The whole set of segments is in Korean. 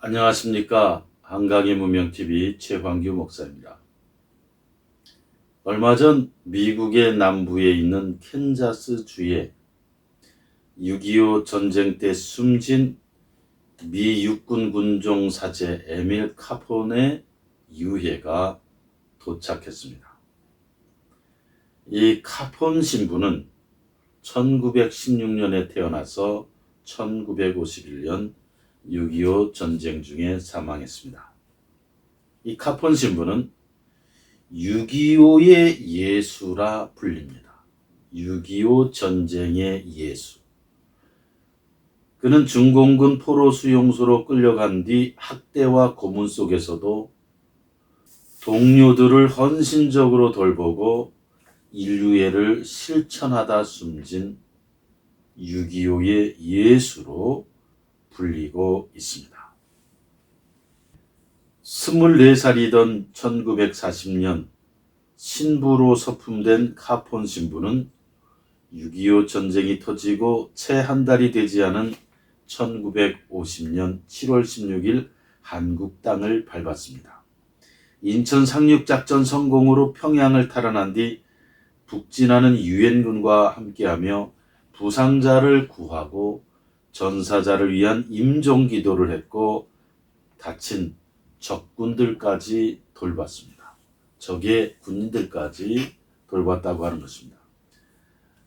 안녕하십니까. 한강의 문명TV 최광규 목사입니다. 얼마 전 미국의 남부에 있는 캔자스 주에 6.25 전쟁 때 숨진 미 육군 군종 사제 에밀 카폰의 유해가 도착했습니다. 이 카폰 신부는 1916년에 태어나서 1951년 6.25 전쟁 중에 사망했습니다. 이 카폰 신부는 6.25의 예수라 불립니다. 6.25 전쟁의 예수. 그는 중공군 포로 수용소로 끌려간 뒤 학대와 고문 속에서도 동료들을 헌신적으로 돌보고 인류애를 실천하다 숨진 6.25의 예수로 불리고 있습니다. 24살이던 1940년 신부로 서품된 카폰 신부는 6.25 전쟁이 터지고 채 한 달이 되지 않은 1950년 7월 16일 한국 땅을 밟았습니다. 인천 상륙작전 성공으로 평양을 탈환한 뒤 북진하는 유엔군과 함께하며 부상자를 구하고 전사자를 위한 임종 기도를 했고 다친 적군들까지 돌봤습니다. 적의 군인들까지 돌봤다고 하는 것입니다.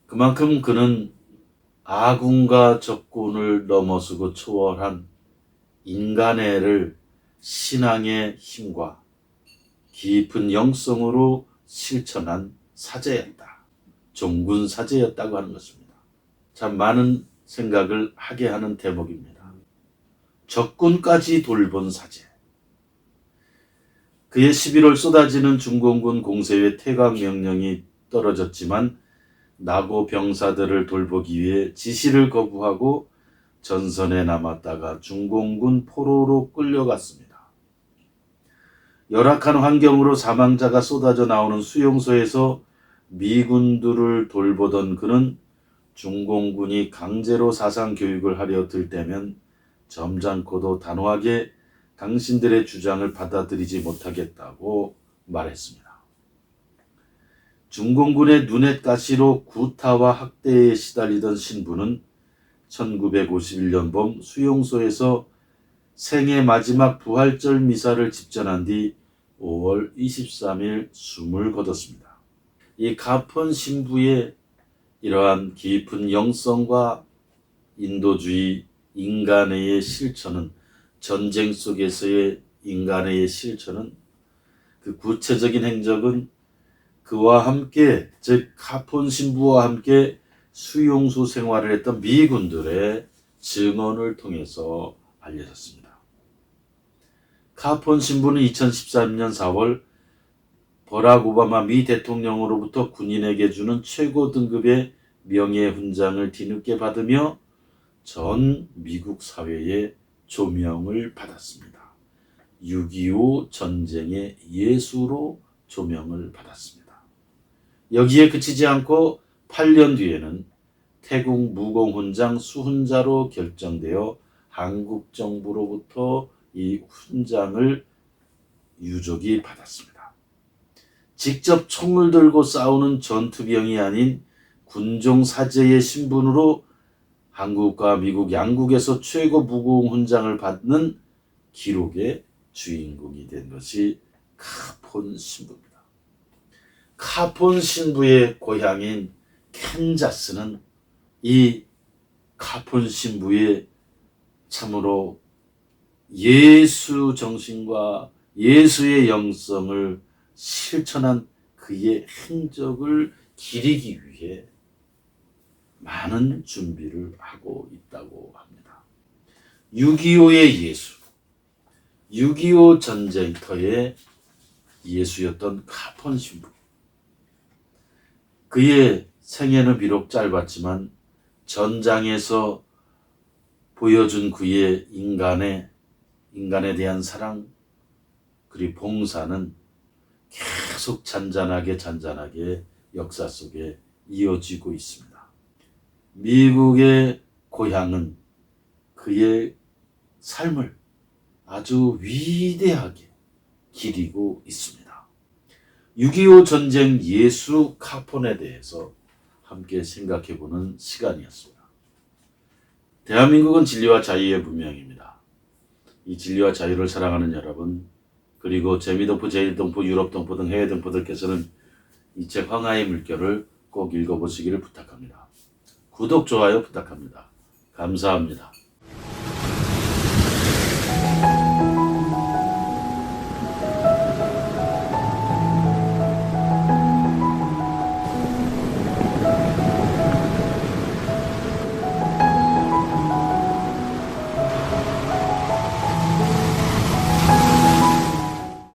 그만큼 그는 아군과 적군을 넘어서고 초월한 인간애를 신앙의 힘과 깊은 영성으로 실천한 사제였다. 종군 사제였다고 하는 것입니다. 참 많은 생각을 하게 하는 대목입니다. 적군까지 돌본 사제. 그의 11월 쏟아지는 중공군 공세의 퇴각 명령이 떨어졌지만 나고 병사들을 돌보기 위해 지시를 거부하고 전선에 남았다가 중공군 포로로 끌려갔습니다. 열악한 환경으로 사망자가 쏟아져 나오는 수용소에서 미군들을 돌보던 그는 중공군이 강제로 사상 교육을 하려 들 때면 점잖고도 단호하게 당신들의 주장을 받아들이지 못하겠다고 말했습니다. 중공군의 눈엣 가시로 구타와 학대에 시달리던 신부는 1951년 봄 수용소에서 생애 마지막 부활절 미사를 집전한 뒤 5월 23일 숨을 거뒀습니다. 이 가폰 신부의 이러한 깊은 영성과 인도주의 인간의 실천은 전쟁 속에서의 인간의 실천은 그 구체적인 행적은 그와 함께 즉 카폰 신부와 함께 수용소 생활을 했던 미군들의 증언을 통해서 알려졌습니다. 카폰 신부는 2013년 4월 버락 오바마 미 대통령으로부터 군인에게 주는 최고 등급의 명예 훈장을 뒤늦게 받으며 전 미국 사회에 조명을 받았습니다. 6.25 전쟁의 예수로 조명을 받았습니다. 여기에 그치지 않고 8년 뒤에는 태국 무공훈장 수훈자로 결정되어 한국 정부로부터 이 훈장을 유족이 받았습니다. 직접 총을 들고 싸우는 전투병이 아닌 군종 사제의 신분으로 한국과 미국 양국에서 최고 무공 훈장을 받는 기록의 주인공이 된 것이 카폰 신부입니다. 카폰 신부의 고향인 캔자스는 이 카폰 신부의 참으로 예수 정신과 예수의 영성을 실천한 그의 행적을 기리기 위해 많은 준비를 하고 있다고 합니다. 6.25의 예수, 6.25 전쟁터의 예수였던 카폰 신부. 그의 생애는 비록 짧았지만 전장에서 보여준 그의 인간의 인간에 대한 사랑 그리고 봉사는 계속 잔잔하게 잔잔하게 역사 속에 이어지고 있습니다. 미국의 고향은 그의 삶을 아주 위대하게 기리고 있습니다. 6.25 전쟁 예수 카폰에 대해서 함께 생각해 보는 시간이었습니다. 대한민국은 진리와 자유의 문명입니다. 이 진리와 자유를 사랑하는 여러분, 그리고 재미동포, 제일동포, 유럽동포 등 해외 동포들께서는 이 책 황하의 물결을 꼭 읽어보시기를 부탁합니다. 구독, 좋아요 부탁합니다. 감사합니다.